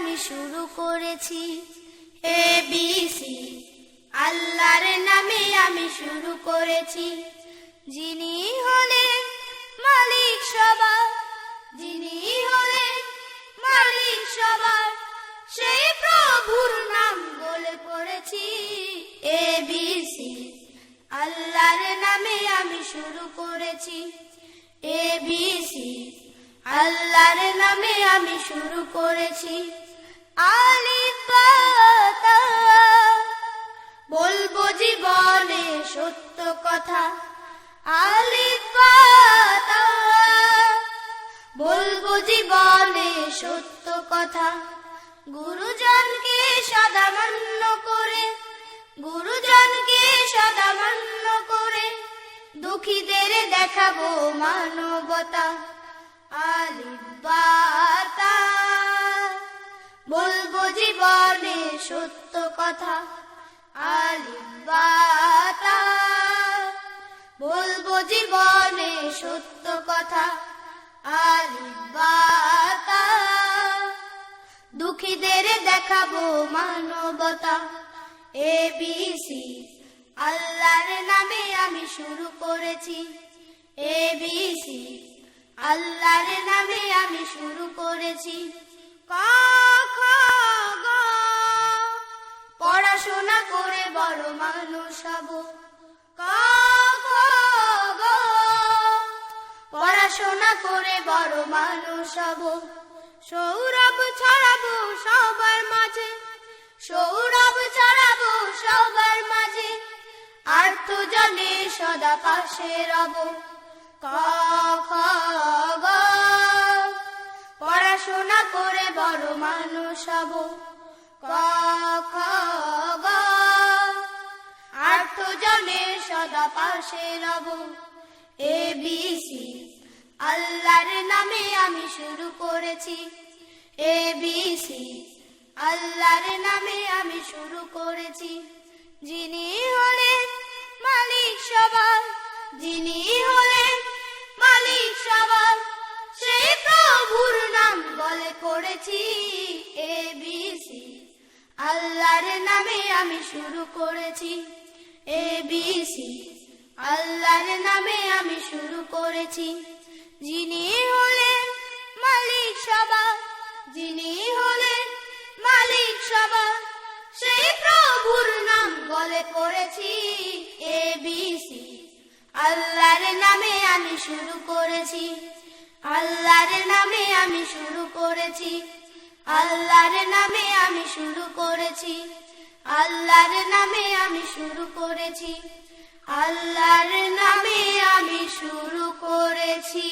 আমি শুরু করেছি। এ বি সি আল্লাহর নামে আমি শুরু করেছি। যিনি হলেন মালিক সবার। যিনি হলেন মালিক সবার। সেই প্রভুর নাম বলে করেছি এ বি সি আল্লাহর নামে আমি শুরু করেছি। এ বি সি আল্লাহর নামে আমি শুরু করেছি। বলব জীবনে সত্য কথা আলিফ বা তা। বলব জীবনে সত্য কথা গুরুজনকে সদা মান্য করে, গুরুজনকে সদা মান্য করে, দুঃখীদের দেখাবো মানবতা আলিবাতা সত্য কথা। আলিবাতা, বলব জীবনে সত্য কথা। আলিবাতা, দুঃখীদের দেখাবো মানবতা। এ বি সি, আল্লাহর নামে আমি শুরু করেছি। এ বি সি, আল্লাহর নামে আমি শুরু করেছি। ক বড় মানুষ হব। পড়াশোনা করে বড় মানুষ হব। সৌরভ ছড়াবো সবার মাঝে। সৌরভ ছড়াবো সবার মাঝে। আর তো জনে সদা পাশে রব। পড়াশোনা করে বড় মানুষ হব। ক সদা পাশে রব। এ বি সি আল্লাহর নামে আমি শুরু করেছি। এ বি সি আল্লাহর নামে আমি শুরু করেছি। যিনি হলেন মালিক সবার, যিনি হলেন মালিক সবার সেই প্রভুর নাম বলে করেছি। এ বি সি আল্লাহর নামে আমি শুরু করেছি। এ বি সি আল্লাহর নামে আমি শুরু করেছি। যিনি হলেন মালিক সবার যিনি হলেন মালিক সবার সেই প্রভুর নাম বলে করেছি এ বি সি আল্লাহর নামে আমি শুরু করেছি। আল্লাহর নামে আমি শুরু করেছি। আল্লাহর নামে আমি শুরু করেছি। আল্লাহর নামে আমি শুরু করেছি। আল্লাহর নামে আমি শুরু করেছি।